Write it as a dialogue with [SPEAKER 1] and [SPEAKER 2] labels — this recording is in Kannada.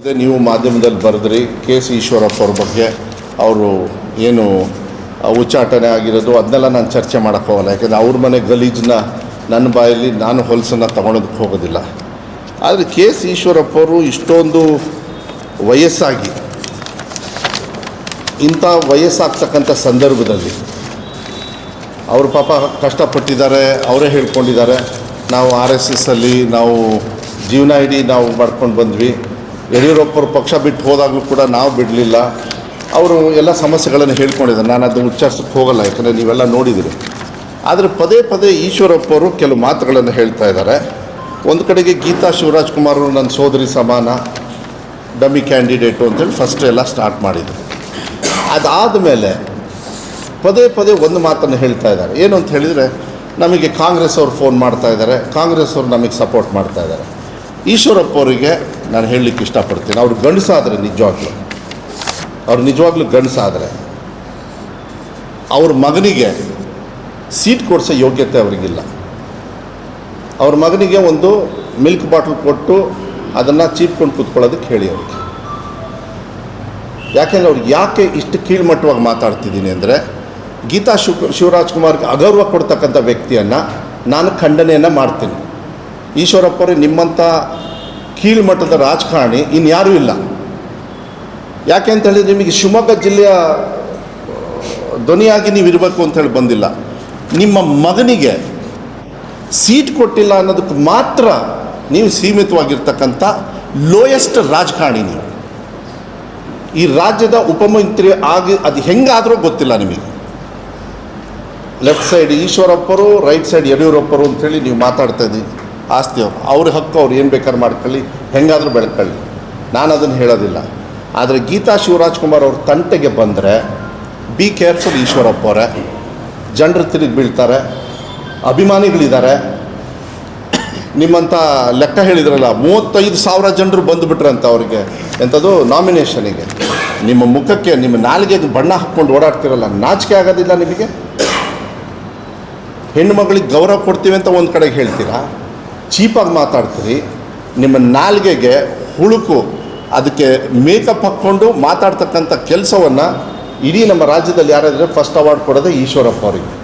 [SPEAKER 1] ಅದೇ ನೀವು ಮಾಧ್ಯಮದಲ್ಲಿ ಬರೆದ್ರಿ, ಕೆ ಸಿ ಈಶ್ವರಪ್ಪ ಅವ್ರ ಬಗ್ಗೆ ಅವರು ಏನು ಉಚ್ಚಾಟನೆ ಆಗಿರೋದು, ಅದನ್ನೆಲ್ಲ ನಾನು ಚರ್ಚೆ ಮಾಡೋಕ್ಕೆ ಹೋಗಲ್ಲ. ಯಾಕೆಂದರೆ ಅವ್ರ ಮನೆ ಗಲೀಜನ್ನ ನನ್ನ ಬಾಯಲ್ಲಿ ನಾನು ಹೊಲಸನ್ನು ತಗೊಳೋದಕ್ಕೆ ಹೋಗೋದಿಲ್ಲ. ಆದರೆ ಕೆ ಸಿ ಈಶ್ವರಪ್ಪ ಇಷ್ಟೊಂದು ವಯಸ್ಸಾಗಿ, ಇಂಥ ವಯಸ್ಸಾಗ್ತಕ್ಕಂಥ ಸಂದರ್ಭದಲ್ಲಿ ಅವರು ಪಾಪ ಕಷ್ಟಪಟ್ಟಿದ್ದಾರೆ, ಅವರೇ ಹೇಳ್ಕೊಂಡಿದ್ದಾರೆ, ನಾವು ಆರ್ ಎಸ್ ಎಸ್ಸಲ್ಲಿ ನಾವು ಜೀವನ ಇಡೀ ನಾವು ಮಾಡ್ಕೊಂಡು ಬಂದ್ವಿ. ಯಡಿಯೂರಪ್ಪರು ಪಕ್ಷ ಬಿಟ್ಟು ಹೋದಾಗಲೂ ಕೂಡ ನಾವು ಬಿಡಲಿಲ್ಲ. ಅವರು ಎಲ್ಲ ಸಮಸ್ಯೆಗಳನ್ನು ಹೇಳ್ಕೊಂಡಿದ್ದಾರೆ. ನಾನು ಅದನ್ನು ಉಚ್ಚಾರಿಸಕ್ಕೆ ಹೋಗಲ್ಲ, ಯಾಕಂದರೆ ನೀವೆಲ್ಲ ನೋಡಿದಿರಿ. ಆದರೆ ಪದೇ ಪದೇ ಈಶ್ವರಪ್ಪವರು ಕೆಲವು ಮಾತುಗಳನ್ನು ಹೇಳ್ತಾ ಇದ್ದಾರೆ. ಒಂದು ಕಡೆಗೆ ಗೀತಾ ಶಿವರಾಜ್ ಕುಮಾರ್ ನನ್ನ ಸೋದರಿ ಸಮಾನ, ಡಮ್ಮಿ ಕ್ಯಾಂಡಿಡೇಟು ಅಂತೇಳಿ ಫಸ್ಟ್ ಎಲ್ಲ ಸ್ಟಾರ್ಟ್ ಮಾಡಿದರು. ಅದಾದ ಮೇಲೆ ಪದೇ ಪದೇ ಒಂದು ಮಾತನ್ನು ಹೇಳ್ತಾ ಇದ್ದಾರೆ. ಏನು ಅಂತ ಹೇಳಿದರೆ, ನಮಗೆ ಕಾಂಗ್ರೆಸ್ ಅವ್ರು ಫೋನ್ ಮಾಡ್ತಾ ಇದ್ದಾರೆ. ಕಾಂಗ್ರೆಸ್ ಅವ್ರು ನಮಗೆ ಸಪೋರ್ಟ್ ಮಾಡ್ತಾ ಇದ್ದಾರೆ. ಈಶ್ವರಪ್ಪ ಅವರಿಗೆ ನಾನು ಹೇಳಲಿಕ್ಕೆ ಇಷ್ಟಪಡ್ತೀನಿ. ಅವರು ಗಂಡಸಾದರೆ ನಿಜವಾಗ್ಲೂ. ಅವ್ರು ನಿಜವಾಗ್ಲೂ ಗಂಡಸಾದರೆ. ಅವ್ರ ಮಗನಿಗೆ ಸೀಟ್ ಕೊಡಿಸೋ ಯೋಗ್ಯತೆ ಅವರಿಗಿಲ್ಲ. ಅವ್ರ ಮಗನಿಗೆ ಒಂದು ಮಿಲ್ಕ್ ಬಾಟ್ಲ್ ಕೊಟ್ಟು ಅದನ್ನು ಚೀಪ್ಕೊಂಡು ಕೂತ್ಕೊಳ್ಳೋದಕ್ಕೆ ಹೇಳಿ ಅವ್ರಿಗೆ ಯಾಕೆಂದರೆ ಅವ್ರಿಗೆ ಯಾಕೆ ಇಷ್ಟು ಕೀಳ್ಮಟ್ಟವಾಗಿ ಮಾತಾಡ್ತಿದ್ದೀನಿ ಅಂದರೆ, ಗೀತಾ ಶಿವ ಶಿವರಾಜ್ ಕುಮಾರ್ಗೆ ಅಗೌರವ ಕೊಡ್ತಕ್ಕಂಥ ವ್ಯಕ್ತಿಯನ್ನು ನಾನು ಖಂಡನೆಯನ್ನು ಮಾಡ್ತೀನಿ. ಈಶ್ವರಪ್ಪರು ನಿಮ್ಮಂಥ ಕೀಳ್ಮಟ್ಟದ ರಾಜಕಾರಣಿ ಇನ್ಯಾರೂ ಇಲ್ಲ. ಯಾಕೆ ಅಂತ ಹೇಳಿದ್ರೆ ನಿಮಗೆ ಶಿವಮೊಗ್ಗ ಜಿಲ್ಲೆಯ ಧ್ವನಿಯಾಗಿ ನೀವು ಇರಬೇಕು ಅಂತೇಳಿ ಬಂದಿಲ್ಲ. ನಿಮ್ಮ ಮಗನಿಗೆ ಸೀಟ್ ಕೊಟ್ಟಿಲ್ಲ ಅನ್ನೋದಕ್ಕೆ ಮಾತ್ರ ನೀವು ಸೀಮಿತವಾಗಿರ್ತಕ್ಕಂಥ ಲೋಯೆಸ್ಟ್ ರಾಜಕಾರಣಿ ನೀವು. ಈ ರಾಜ್ಯದ ಉಪಮಂತ್ರಿ ಆಗಿ ಅದು ಹೆಂಗಾದರೂ ಗೊತ್ತಿಲ್ಲ ನಿಮಗೆ. ಲೆಫ್ಟ್ ಸೈಡ್ ಈಶ್ವರಪ್ಪರು ರೈಟ್ ಸೈಡ್ ಯಡಿಯೂರಪ್ಪರು ಅಂತೇಳಿ ನೀವು ಮಾತಾಡ್ತಾ ಇದ್ದೀವಿ ಆಸ್ತಿಯವರು ಅವ್ರ. ಹಕ್ಕು ಅವ್ರು ಏನು ಬೇಕಾದ್ರೂ ಮಾಡ್ಕೊಳ್ಳಿ, ಹೆಂಗಾದರೂ ಬೆಳ್ಕೊಳ್ಳಿ. ನಾನು ಅದನ್ನು ಹೇಳೋದಿಲ್ಲ. ಆದರೆ ಗೀತಾ ಶಿವರಾಜ್ ಕುಮಾರ್ ಅವ್ರ ತಂಟೆಗೆ ಬಂದರೆ ಬಿ ಕೇರ್ಫುಲ್ ಈಶ್ವರಪ್ಪ ಅವರೇ. ಜನರು ತಿರುಗಿ ಬೀಳ್ತಾರೆ, ಅಭಿಮಾನಿಗಳಿದ್ದಾರೆ. ನಿಮ್ಮಂಥ ಲೆಕ್ಕ ಹೇಳಿದ್ರಲ್ಲ, ಮೂವತ್ತೈದು ಸಾವಿರ ಜನರು ಬಂದುಬಿಟ್ರಂತ ಅವ್ರಿಗೆ. ಎಂಥದ್ದು ನಾಮಿನೇಷನಿಗೆ ನಿಮ್ಮ ಮುಖಕ್ಕೆ, ನಿಮ್ಮ ನಾಲಿಗೆಗೆ ಬಣ್ಣ ಹಾಕ್ಕೊಂಡು ಓಡಾಡ್ತಿರಲ್ಲ, ನಾಚಿಕೆ ಆಗೋದಿಲ್ಲ ನಿಮಗೆ? ಹೆಣ್ಣು ಮಗಳಿಗೆ ಗೌರವ ಕೊಡ್ತೀವಿ ಅಂತ ಒಂದು ಕಡೆಗೆ ಹೇಳ್ತೀರಾ? ಚೀಪಾಗಿ ಮಾತಾಡ್ತೀರಿ, ನಿಮ್ಮ ನಾಲ್ಗೆಗೆ ಹುಳುಕು, ಅದಕ್ಕೆ ಮೇಕಪ್ ಹಾಕ್ಕೊಂಡು ಮಾತಾಡ್ತಕ್ಕಂಥ ಕೆಲಸವನ್ನು ಇಡೀ ನಮ್ಮ ರಾಜ್ಯದಲ್ಲಿ ಯಾರಾದರೆ ಫಸ್ಟ್ ಅವಾರ್ಡ್ ಕೊಡೋದೇ ಈಶ್ವರಪ್ಪ ಅವರಿಗೆ.